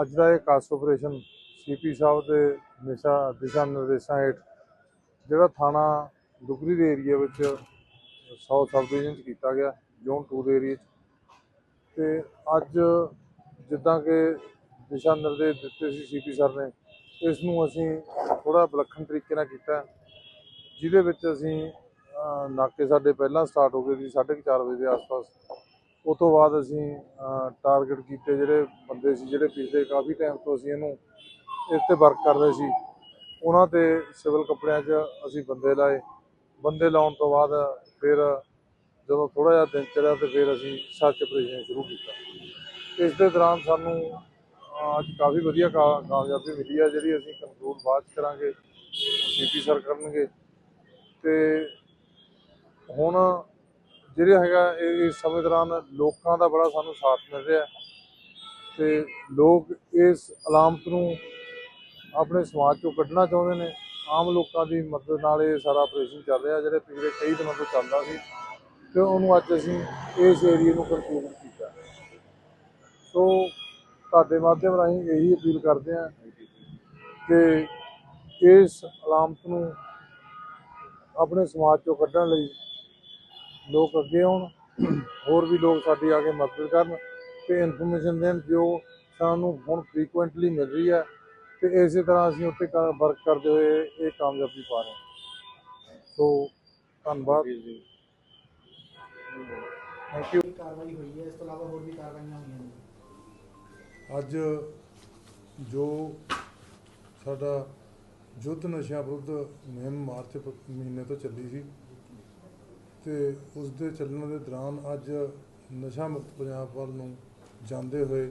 ਅੱਜ ਦਾ ਇਹ ਕਾਸ operation CP ਸਾਹਿਬ ਦੇ ਨਿਸ਼ਾ ਦਿਸ਼ਾ ਨਿਰਦੇਸ਼ਾਂ ਹੇਠ ਜਿਹੜਾ ਥਾਣਾ ਦੁਗਰੀ ਦੇ ਏਰੀਆ ਵਿੱਚ 100 ਸਬ ਡਿਵੀਜ਼ਨ 'ਚ ਕੀਤਾ ਗਿਆ ਜ਼ੋਨ 2 ਦੇ ਏਰੀਆ 'ਚ। ਤੇ ਅੱਜ ਜਿੱਦਾਂ ਕਿ ਦਿਸ਼ਾ ਨਿਰਦੇਸ਼ ਦਿੱਤੇ ਸੀ ਸੀਪੀ ਸਰ ਨੇ, ਇਸ ਨੂੰ ਅਸੀਂ ਥੋੜਾ ਵਿਲੱਖਣ ਤਰੀਕੇ ਨਾਲ ਕੀਤਾ। ਜਿਹਦੇ ਵਿੱਚ ਅਸੀਂ ਨਾਕੇ ਸਾਡੇ ਪਹਿਲਾਂ ਸਟਾਰਟ ਹੋ ਗਏ ਸੀ 4:30 ਵਜੇ ਦੇ ਆਸ-ਪਾਸ ਉਸ ਤੋਂ ਬਾਅਦ ਅਸੀਂ ਟਾਰਗੇਟ ਕੀਤੇ ਜਿਹੜੇ ਬੰਦੇ ਸੀ, ਜਿਹੜੇ ਪਿਛਲੇ ਕਾਫੀ ਟਾਈਮ ਤੋਂ ਅਸੀਂ ਇਹਨੂੰ ਇਸ ਤੇ ਵਰਕ ਕਰਦੇ ਸੀ। ਉਹਨਾਂ ਤੇ ਸਿਵਲ ਕੱਪੜਿਆਂ 'ਚ ਅਸੀਂ ਬੰਦੇ ਲਾਏ। ਬੰਦੇ ਲਾਉਣ ਤੋਂ ਬਾਅਦ ਫਿਰ ਜਦੋਂ ਥੋੜਾ ਜਿਹਾ ਦਿਨ ਚੜਿਆ ਤੇ ਫਿਰ ਅਸੀਂ ਸਰਚ ਆਪਰੇਸ਼ਨ ਸ਼ੁਰੂ ਕੀਤਾ। ਇਸ ਦੇ ਦੌਰਾਨ ਸਾਨੂੰ ਅੱਜ ਕਾਫੀ ਵਧੀਆ ਕਾ- ਕਾਮਯਾਬੀ ਮਿਲੀ ਹੈ ਜਿਹੜੀ ਅਸੀਂ ਕੰਟਰੋਲ ਬਾਅਦ 'ਚ ਕਰਾਂਗੇ। ਸੀਪੀ ਸਰ ਕਰਨਗੇ। ਤੇ ਹੁਣ ਜਿਹੜਾ ਹੈਗਾ ਇਹ ਇਸ ਸਮੇਂ ਦੌਰਾਨ ਲੋਕਾਂ ਦਾ ਬੜਾ ਸਾਨੂੰ ਸਾਥ ਮਿਲ ਰਿਹਾ ਹੈ ਤੇ ਲੋਕ ਇਸ ਅਲਾਮਤ ਨੂੰ ਆਪਣੇ ਸਮਾਜ ਚੋਂ ਕੱਢਣਾ ਚਾਹੁੰਦੇ ਨੇ। ਆਮ ਲੋਕਾਂ ਦੀ ਮਦਦ ਨਾਲ ਇਹ ਸਾਰਾ ਆਪਰੇਸ਼ਨ ਚੱਲ ਰਿਹਾ, ਜਿਹੜੇ ਪਿਛਲੇ ਕਈ ਦਿਨਾਂ ਤੋਂ ਚੱਲਦਾ ਸੀ ਤੇ ਉਹਨੂੰ ਅੱਜ ਅਸੀਂ ਇਸ ਏਰੀਏ ਨੂੰ ਕੰਟਰੋਲ ਕੀਤਾ। ਸੋ ਤੁਹਾਡੇ ਮਾਧਿਅਮ ਰਾਹੀਂ ਇਹੀ ਅਪੀਲ ਕਰਦੇ ਹਾਂ ਕਿ ਇਸ ਅਲਾਮਤ ਨੂੰ ਆਪਣੇ ਸਮਾਜ ਚੋਂ ਕੱਢਣ ਲਈ ਲੋਕ ਅੱਗੇ ਆਉਣ ਹੋਰ ਵੀ ਲੋਕ ਸਾਡੀ ਆ ਕੇ ਮਦਦ ਕਰਨ ਤੇ ਇਨਫੋਰਮੇਸ਼ਨ ਦੇਣ ਜੋ ਸਾਨੂੰ ਹੁਣ ਫ੍ਰੀਕੁਐਂਟਲੀ ਮਿਲ ਰਹੀ ਹੈ ਤੇ ਇਸੇ ਤਰ੍ਹਾਂ ਅਸੀਂ ਉੱਤੇ ਵਰਕ ਕਰਦੇ ਹੋਏ ਇਹ ਕਾਮਯਾਬੀ ਪਾ ਰਹੇ ਹਾਂ। ਸੋ ਧੰਨਵਾਦ। ਥੈਂਕ ਯੂ ਕੀ ਕਾਰਵਾਈ ਹੋਈ ਹੈ ਇਸ ਤੋਂ ਇਲਾਵਾ ਹੋਰ ਵੀ ਕਾਰਵਾਈਆਂ ਹੋਈਆਂ ਨੇ। ਅੱਜ ਜੋ ਸਾਡਾ ਯੁੱਧ ਨਸ਼ਿਆਂ ਵਿਰੁੱਧ ਮੁਹਿੰਮ ਮਾਰਚ ਮਹੀਨੇ ਤੋਂ ਚੱਲੀ ਸੀ ਤੇ ਉਸ ਦੇ ਚੱਲਣ ਦੇ ਦੌਰਾਨ ਅੱਜ ਨਸ਼ਾ ਮੁਕਤ ਪੰਜਾਬ ਵੱਲ ਨੂੰ ਜਾਂਦੇ ਹੋਏ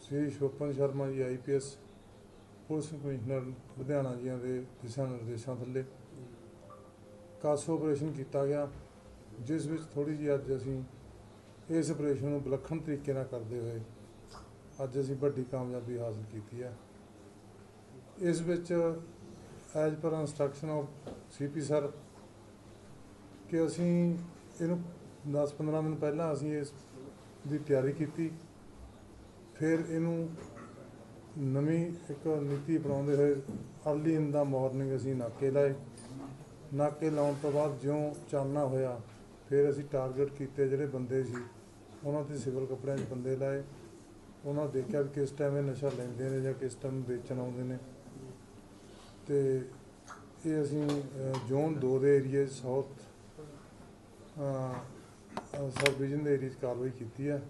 ਸ੍ਰੀ ਸ਼ੋਪਨ Sharma ji IPS police commissioner Ludhiana ਜੀਆਂ ਦੇ ਦਿਸ਼ਾ ਨਿਰਦੇਸ਼ਾਂ ਥੱਲੇ ਕਾਸੋ ਆਪਰੇਸ਼ਨ ਕੀਤਾ ਗਿਆ, ਜਿਸ ਵਿੱਚ ਥੋੜੀ ਜਿਹੀ ਅੱਜ ਅਸੀਂ ਇਸ ਆਪਰੇਸ਼ਨ ਨੂੰ ਵਿਲੱਖਣ ਤਰੀਕੇ ਨਾਲ ਕਰਦੇ ਹੋਏ ਅੱਜ ਅਸੀਂ ਵੱਡੀ ਕਾਮਯਾਬੀ ਹਾਸਲ ਕੀਤੀ ਹੈ। ਇਸ ਵਿੱਚ as per instruction of CP sir ਕਿ ਅਸੀਂ ਇਹਨੂੰ 10-15 ਦਿਨ ਪਹਿਲਾਂ ਅਸੀਂ ਇਸ ਦੀ ਤਿਆਰੀ ਕੀਤੀ। ਫਿਰ ਇਹਨੂੰ ਨਵੀਂ ਇੱਕ ਨੀਤੀ ਅਪਣਾਉਂਦੇ ਹੋਏ ਅਰਲੀ ਇਨ ਦਾ ਮਾਰਨਿੰਗ ਅਸੀਂ ਨਾਕੇ ਲਾਏ। ਨਾਕੇ ਲਾਉਣ ਤੋਂ ਬਾਅਦ ਜਿਉਂ ਚਾਨਣਾ ਹੋਇਆ, ਫਿਰ ਅਸੀਂ ਟਾਰਗੇਟ ਕੀਤੇ ਜਿਹੜੇ ਬੰਦੇ ਸੀ, ਉਹਨਾਂ ਤੇ ਸਿਵਲ ਕੱਪੜਿਆਂ 'ਚ ਬੰਦੇ ਲਾਏ। ਉਹਨਾਂ ਦੇਖਿਆ ਵੀ ਕਿਸ ਟਾਈਮ ਇਹ ਨਸ਼ਾ ਲੈਂਦੇ ਨੇ ਜਾਂ ਕਿਸ ਟਾਈਮ ਵੇਚਣ ਆਉਂਦੇ ਨੇ। ਤੇ ਇਹ ਅਸੀਂ ਜ਼ੋਨ 2 ਦੇ ਏਰੀਏ ਸਾਊਥ ਸਬ ਡਿਵੀਜ਼ਨ ਦੇ ਏਰੀਏ 'ਚ ਕਾਰਵਾਈ ਕੀਤੀ ਹੈ।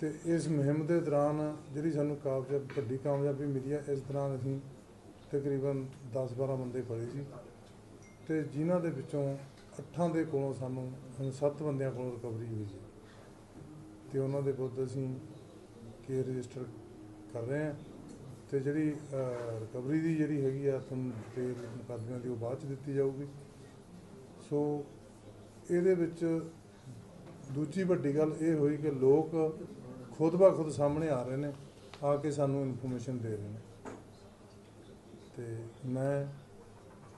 ਤੇ ਇਸ ਮੁਹਿੰਮ ਦੇ ਦੌਰਾਨ ਜਿਹੜੀ ਸਾਨੂੰ ਕਾਮਯਾਬ, ਵੱਡੀ ਕਾਮਯਾਬੀ ਮਿਲੀ ਹੈ, ਇਸ ਦੌਰਾਨ ਅਸੀਂ ਤਕਰੀਬਨ 10-12 ਬੰਦੇ ਫੜੇ ਸੀ। ਤੇ ਜਿਨ੍ਹਾਂ ਦੇ ਵਿੱਚੋਂ ਅੱਠਾਂ ਦੇ ਕੋਲੋਂ ਸਾਨੂੰ, ਹੁਣ ਸੱਤ ਬੰਦਿਆਂ ਕੋਲੋਂ ਰਿਕਵਰੀ ਹੋਈ ਸੀ ਤੇ ਉਹਨਾਂ ਦੇ ਵਿਰੁੱਧ ਅਸੀਂ ਕੇਸ ਰਜਿਸਟਰ ਕਰ ਰਹੇ ਹਾਂ। ਤੇ ਜਿਹੜੀ ਰਿਕਵਰੀ ਦੀ ਜਿਹੜੀ ਹੈਗੀ ਆ, ਤੁਹਾਨੂੰ ਡਿਟੇਲ ਮੁਕੱਦਮਿਆਂ ਦੀ ਉਹ ਬਾਅਦ ਚ ਦਿੱਤੀ ਜਾਊਗੀ। ਸੋ ਇਹਦੇ ਵਿੱਚ ਦੂਜੀ ਵੱਡੀ ਗੱਲ ਇਹ ਹੋਈ ਕਿ ਲੋਕ ਖੁਦ ਬਾ ਖੁਦ ਸਾਹਮਣੇ ਆ ਰਹੇ ਨੇ ਆ ਕੇ ਸਾਨੂੰ ਇਨਫੋਰਮੇਸ਼ਨ ਦੇ ਰਹੇ ਨੇ। ਤੇ ਮੈਂ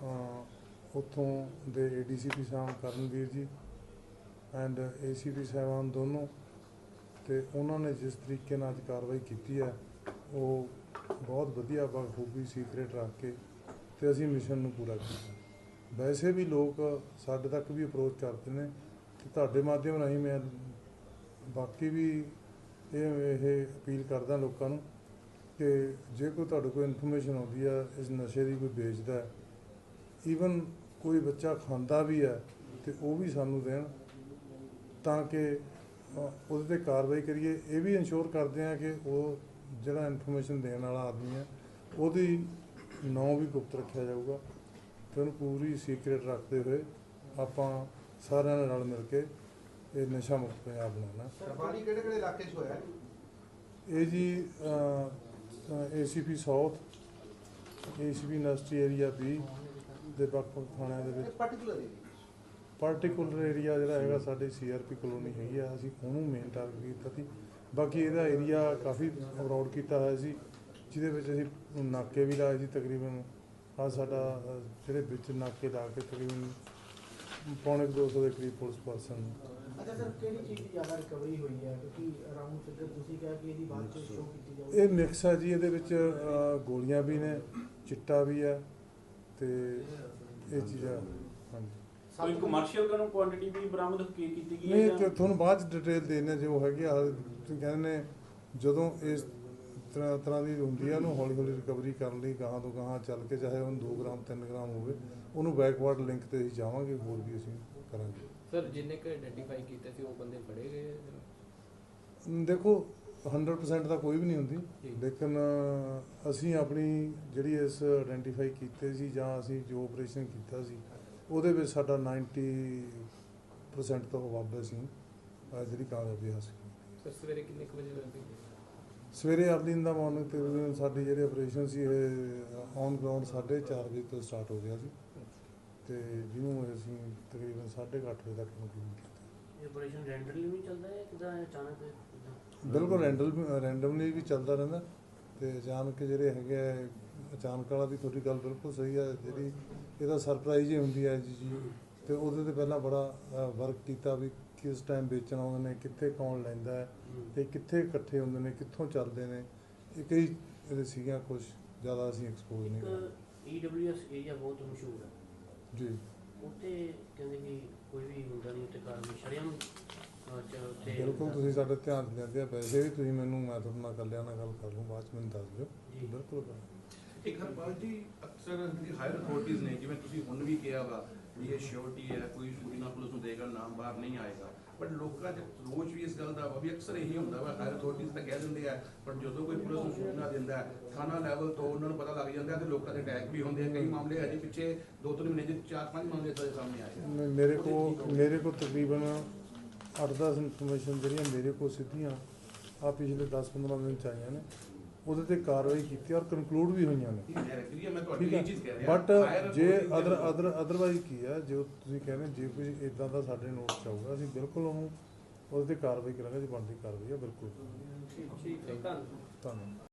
ਅਹ, ਉੱਥੋਂ ਦੇ ਏਡੀਸੀਪੀ ਸਾਹਿਬ ਕਰਨਵੀਰ ਜੀ ਐਂਡ ਏਸੀਪੀ ਸਾਹਿਬਾਨ ਦੋਨੋਂ ਤੇ ਉਹਨਾਂ ਨੇ ਜਿਸ ਤਰੀਕੇ ਨਾਲ ਅੱਜ ਕਾਰਵਾਈ ਕੀਤੀ ਹੈ ਉਹ ਬਹੁਤ ਵਧੀਆ ਬਖੂਬੀ ਸੀਕ੍ਰੇਟ ਰੱਖ ਕੇ ਤੇ ਅਸੀਂ ਮਿਸ਼ਨ ਨੂੰ ਪੂਰਾ ਕੀਤਾ। ਵੈਸੇ ਵੀ ਲੋਕ ਸਾਡੇ ਤੱਕ ਵੀ ਅਪਰੋਚ ਕਰਦੇ ਨੇ ਤੇ ਤੁਹਾਡੇ ਮਾਧਿਅਮ ਰਾਹੀਂ ਮੈਂ ਬਾਕੀ ਵੀ ਇਹ ਇਹ ਅਪੀਲ ਕਰਦਾ ਲੋਕਾਂ ਨੂੰ ਕਿ ਜੇ ਕੋਈ ਤੁਹਾਡੇ ਕੋਲ ਇਨਫੋਰਮੇਸ਼ਨ ਆਉਂਦੀ ਹੈ ਇਸ ਨਸ਼ੇ ਦੀ ਕੋਈ ਵੇਚਦਾ ਈਵਨ ਕੋਈ ਬੱਚਾ ਖਾਂਦਾ ਵੀ ਹੈ ਤੇ ਉਹ ਵੀ ਸਾਨੂੰ ਦੇਣ ਤਾਂ ਕਿ ਉਹਦੇ ਤੇ ਕਾਰਵਾਈ ਕਰੀਏ। ਇਹ ਵੀ ਇੰਸ਼ੋਰ ਕਰਦੇ ਆ ਕਿ ਉਹ ਜਿਹੜਾ ਇਨਫੋਰਮੇਸ਼ਨ ਦੇਣ ਵਾਲਾ ਆਦਮੀ ਹੈ, ਉਹਦੀ ਨਾਂ ਵੀ ਗੁਪਤ ਰੱਖਿਆ ਜਾਊਗਾ। ਤੇ ਉਹਨੂੰ ਪੂਰੀ ਸੀਕ੍ਰੇਟ ਰੱਖਦੇ ਹੋਏ ਆਪਾਂ ਸਾਰਿਆਂ ਨੇ ਰਲ ਮਿਲ ਕੇ ਇਹ ਨਸ਼ਾ ਮੁਕਤ ਪੰਜਾਬ ਬਣਾਉਣਾ। ਸਰਕਾਰੀ ਕਿਹੜੇ ਕਿਹੜੇ ਇਲਾਕੇ 'ਚ ਹੋਇਆ? ਇਹ ਜੀ ACP south ACP industry area B ਦੇ ਵੱਖ-ਵੱਖ ਥਾਣਿਆਂ ਦੇ ਵਿੱਚ। ਪਾਰਟਿਕੂਲਰ ਪਾਰਟਿਕੂਲਰ ਏਰੀਆ ਜਿਹੜਾ ਹੈਗਾ ਸਾਡੇ ਸੀਆਰਪੀ ਕਲੋਨੀ ਹੈਗੀ ਆ ਅਸੀਂ ਉਹਨੂੰ ਮੇਨ ਟਾਰਗੇਟ ਕੀਤਾ ਸੀ। ਬਾਕੀ ਇਹਦਾ ਏਰੀਆ ਕਾਫੀ ਅਬਰੋਡ ਕੀਤਾ ਹੋਇਆ ਸੀ ਜਿਹਦੇ ਵਿੱਚ ਅਸੀਂ ਨਾਕੇ ਵੀ ਲਾਏ ਸੀ ਤਕਰੀਬਨ ਆ ਸਾਡਾ ਜਿਹੜੇ ਵਿੱਚ ਨਾਕੇ ਲਾ ਕੇ ਤਕਰੀਬਨ ਪੌਣੇ ਕੁ 200 ਦੇ ਕਰੀਬ ਪੁਲਿਸ ਪਰਸਨ ਅੱਛਾ ਸਰ ਕਿਹੜੀ ਚੀਜ਼ ਦੀ ਜ਼ਿਆਦਾ ਰਿਕਵਰੀ ਹੋਈ ਹੈ? ਕਿਉਂਕਿ ਅਰਾਊਂਡ ਫਿਗਰ ਤੁਸੀਂ ਕਿਹਾ ਕਿ ਇਹਦੀ ਬਾਅਦ ਚ ਸ਼ੋਅ ਕੀਤੀ ਜਾਊਗੀ ਇਹ ਮਿਕਸ ਹੈ ਜੀ ਇਹਦੇ ਵਿੱਚ ਗੋਲੀਆਂ ਵੀ ਨੇ ਚਿੱਟਾ ਵੀ ਹੈ ਤੇ ਇਹ ਚੀਜ਼ਾਂ ਹਾਂਜੀ। ਕੋਈ ਕਮਰਸ਼ੀਅਲ ਕਰਨ ਕੁਆਂਟੀਟੀ ਵੀ ਬਰਾਮਦ ਕੀ ਕੀਤੀ ਗਈ ਨਹੀਂ ਹੈ ਤੇ ਤੁਹਾਨੂੰ ਬਾਅਦ ਚ ਡਿਟੇਲ ਦੇਣੇ ਜੋ ਹੈਗੀ ਆ ਤੁਸੀਂ ਕਹਿੰਦੇ ਨੇ ਜਦੋਂ ਇਸ ਤਰ੍ਹਾਂ ਤਰ੍ਹਾਂ ਦੀ ਹੁੰਦੀ ਆ ਉਹਨੂੰ ਹੌਲੀ ਹੌਲੀ ਰਿਕਵਰੀ ਕਰਨ ਲਈ ਗਾਹਾਂ ਤੋਂ ਗਾਹਾਂ ਚੱਲ ਕੇ ਚਾਹੇ ਉਹਨੂੰ 2 ਗ੍ਰਾਮ 3 ਗ੍ਰਾਮ ਹੋਵੇ ਉਹਨੂੰ ਬੈਕਵਰਡ ਲਿੰਕ ਤੇ ਅਸੀਂ ਜਾਵਾਂਗੇ ਹੋਰ ਵੀ ਅਸੀਂ ਕਰਾਂਗੇ। ਸਰ ਜਿੰਨੇ ਕ ਆਇਡੈਂਟੀਫਾਈ ਕੀਤੇ ਸੀ ਉਹ ਬੰਦੇ ਫੜੇ ਗਏ ਦੇਖੋ 100% ਤਾਂ ਕੋਈ ਵੀ ਨਹੀਂ ਹੁੰਦੀ। ਲੇਕਿਨ ਅਸੀਂ ਆਪਣੀ ਜਿਹੜੀ ਇਸ ਆਇਡੈਂਟੀਫਾਈ ਕੀਤੇ ਸੀ ਜਾਂ ਅਸੀਂ ਜੋ ਆਪਰੇਸ਼ਨ ਕੀਤਾ ਸੀ ਉਹਦੇ ਵਿੱਚ ਸਾਡਾ 90% ਤੋਂ ਵੱਧ ਅ, ਜਿਹੜੀ ਕਾਮਯਾਬੀ ਹਾਸਲ ਕੀਤੀ। ਸਰ ਸਵੇਰੇ ਕਿੰਨੇ ਵਜੇ ਲੱਗੀ ਸਵੇਰੇ ਅਰਲੀ ਦਾ ਮਾਰਨਿੰਗ ਤਕਰੀਬਨ ਸਾਡੀ ਜਿਹੜੀ ਆਪਰੇਸ਼ਨ ਸੀ ਇਹ ਔਨ ਗਰਾਊਂਡ 4:30 ਵਜੇ ਤੋਂ ਸਟਾਰਟ ਹੋ ਗਿਆ ਸੀ। ਤੇ ਜਿਹਨੂੰ ਅਸੀਂ ਤਕਰੀਬਨ 8:30 ਵਜੇ ਤੱਕ ਕੰਪਲੀਟ ਕੀਤਾ। ਇਹ ਆਪਰੇਸ਼ਨ ਰੈਂਡਮਲੀ ਵੀ ਚੱਲਦਾ ਹੈ ਕਿਦਾਂ ਅਚਾਨਕ? ਬਿਲਕੁਲ ਰੈਂਡਮ ਰੈਂਡਮਲੀ ਵੀ ਚੱਲਦਾ ਰਹਿੰਦਾ। ਤੇ ਅਚਾਨਕ ਜਿਹੜੇ ਹੈਗੇ ਅਚਾਨਕ ਵਾਲਾ ਵੀ ਤੁਹਾਡੀ ਗੱਲ ਬਿਲਕੁਲ ਸਹੀ ਹੈ ਜਿਹੜੀ ਇਹਦਾ ਸਰਪ੍ਰਾਈਜ਼ ਹੀ ਹੁੰਦੀ ਹੈ ਜੀ ਜੀ। ਤੇ ਉਹਦੇ ਤੇ ਪਹਿਲਾਂ ਬੜਾ ਵਰਕ ਕੀਤਾ ਵੀ ਕਿਸ ਟਾਈਮ ਵੇਚਣ ਆਉਂਦੇ ਨੇ ਕਿੱਥੇ ਕੌਣ ਲੈਂਦਾ ਹੈ ਤੇ ਕਿੱਥੇ ਇਕੱਠੇ ਹੁੰਦੇ ਨੇ ਕਿੱਥੋਂ ਚੱਲਦੇ ਨੇ ਇਹ ਕਈ ਇਹਦੇ ਸੀਗੀਆਂ ਕੁਝ ਜ਼ਿਆਦਾ ਅਸੀਂ ਐਕਸਪੋਜ਼ ਨਹੀਂ ਕਰਦੇ ਈਡਬਲਯੂਐਸ ਏਰੀਆ ਬਹੁਤ ਮਸ਼ਹੂਰ ਹੈ। ਜੀ। ਉੱਥੇ ਕਹਿੰਦੇ ਕਿ ਕੋਈ ਵੀ ਹੁੰਦਾ ਨਹੀਂ ਉੱਥੇ ਕਾਰਵਾਈ ਸ਼ਰਿਆਮ ਬਿਲਕੁਲ ਤੁਸੀਂ ਸਾਡੇ ਧਿਆਨ ਲੈਂਦੇ ਆ ਵੈਸੇ ਵੀ ਤੁਸੀਂ ਮੈਨੂੰ ਮੈਂ ਤੁਹਾਡੇ ਨਾਲ ਇਕੱਲਿਆਂ ਨਾਲ ਗੱਲ ਕਰ ਲੂੰ ਬਾਅਦ 'ਚ ਮੈਨੂੰ ਦੱਸ ਦਿਓ। ਬਿਲਕੁਲ। ਇੱਕ ਹਰਪਾਲ ਜੀ ਅਕਸਰ ਜਿਹੜੀ ਹਾਇਰ ਅਥਾਰਟੀਆਂ ਨੇ ਜਿਵੇਂ ਤੁਸੀਂ ਹੁਣ ਵੀ ਕਿਹਾ ਵਾ ਵੀ ਇਹ ਸ਼ੋਰਟੀ ਹੈ ਕੋਈ ਬਿਨਾਂ ਪੁਲਿਸ ਨੂੰ ਦੇਗਾ ਨਾਮ ਬਾਹਰ ਨਹੀਂ ਆਏਗਾ। ਬਟ ਲੋਕਾਂ 'ਚ ਰੋਜ਼ ਵੀ ਇਸ ਗੱਲ ਦਾ ਵਾ ਵੀ ਅਕਸਰ ਇਹੀ ਹੁੰਦਾ ਵਾ ਹਾਇਰ ਅਥਾਰਟੀਆਂ ਤਾਂ ਕਹਿ ਦਿੰਦੇ ਆ ਪਰ ਜਦੋਂ ਕੋਈ ਪੁਲਿਸ ਨੂੰ ਸੂਚਨਾ ਦਿੰਦਾ ਹੈ, ਥਾਣਾ ਲੈਵਲ ਤੋਂ ਉਹਨਾਂ ਨੂੰ ਪਤਾ ਲੱਗ ਜਾਂਦਾ ਤੇ ਲੋਕਾਂ ਦੇ ਅਟੈਕ ਵੀ ਹੁੰਦੇ ਆ। ਕਈ ਮਾਮਲੇ ਅਜੇ ਪਿੱਛੇ ਦੋ ਤਿੰਨ ਮਹੀਨੇ ਦੇ ਚਾਰ ਪੰਜ ਮਾਮਲੇ ਤਾਂ ਸਾਹਮਣੇ ਆਏ ਆ। ਨਹੀਂ, ਮੇਰੇ ਕੋ ਮੇਰੇ ਕੋ ਤਕਰੀਬਨ 8-10 ਇਨਫੋਰਮੇਸ਼ਨ ਜਿਹੜੀਆਂ ਮੇਰੇ ਕੋ ਸਿੱਧੀਆਂ ਆ ਪਿਛਲੇ 10-15 ਦਿਨ ਚ ਆਈਆਂ ਨੇ। ਉਹਦੇ ਤੇ ਕਾਰਵਾਈ ਕੀਤੀ ਔਰ ਕਨਕਲੂਡ ਵੀ ਹੋਈਆਂ ਨੇ। ਮੈਂ ਐਗਰੀ ਆ ਮੈਂ ਤੁਹਾਡੀ ਠੀਕ ਹੈ ਬਟ ਜੇ ਅਦਰ ਅਦਰ ਅਦਰਵਾਈਜ਼ ਕੀ ਹੈ ਜੋ ਤੁਸੀਂ ਕਹਿੰਦੇ ਜੇ ਕੋਈ ਇਦਾਂ ਦਾ ਸਾਡੇ ਨੋਟ ਚ ਆਊਗਾ ਅਸੀਂ ਬਿਲਕੁਲ ਉਹਨੂੰ ਉਹਦੇ ਤੇ ਕਾਰਵਾਈ ਕਰਾਂਗੇ ਜੇ ਬਣਦੀ ਕਾਰਵਾਈ ਹੈ ਬਿਲਕੁਲ। ਠੀਕ ਠੀਕ ਧੰਨਵਾਦ।